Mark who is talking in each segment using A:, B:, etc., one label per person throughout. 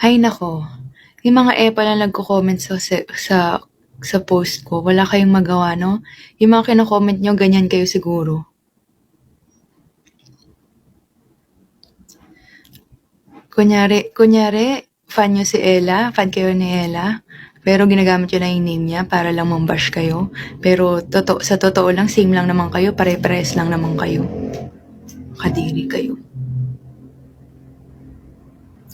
A: Ay nako, yung mga epa na nagko-comment sa, sa, sa, post ko, wala kayong magawa, no? Yung mga kino-comment nyo, ganyan kayo siguro. Kunyari, kunyari, fan nyo si Ella, fan kayo ni Ella, pero ginagamit yun na yung name niya para lang mambash kayo. Pero toto, sa totoo lang, same lang naman kayo, pare-pares lang naman kayo. Kadiri kayo.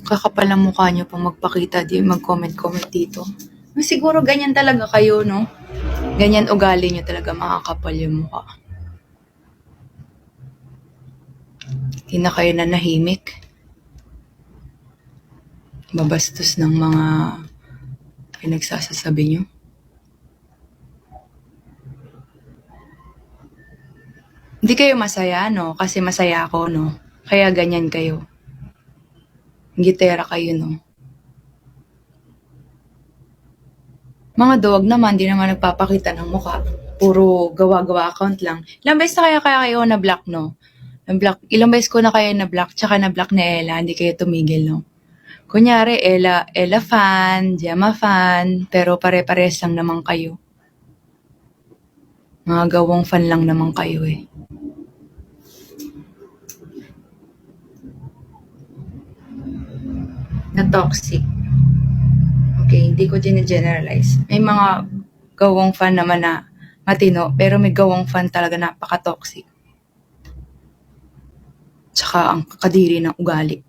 A: Kakapal ang mukha nyo pang magpakita, di mag-comment-comment dito. Siguro ganyan talaga kayo, no? Ganyan ugali nyo talaga, makakapal yung mukha. Hindi na kayo na nahimik. Babastos ng mga pinagsasasabi nyo. Hindi kayo masaya, no? Kasi masaya ako, no? Kaya ganyan kayo. Gitera kayo, no? Mga dog naman, di naman nagpapakita ng mukha. Puro gawa-gawa account lang. Ilang beses na kaya kaya kayo na-block, no? Na-block. Ilang beses ko na kayo na-block, tsaka na-block ni Ella, hindi kayo tumigil, no? Kunyari, Ella, Ella fan, Gemma fan, pero pare-pares lang naman kayo. Mga gawang fan lang naman kayo eh. Na toxic. Okay, hindi ko generalize. May mga gawang fan naman na matino, pero may gawang fan talaga napaka-toxic. Tsaka ang kadiri ng ugali.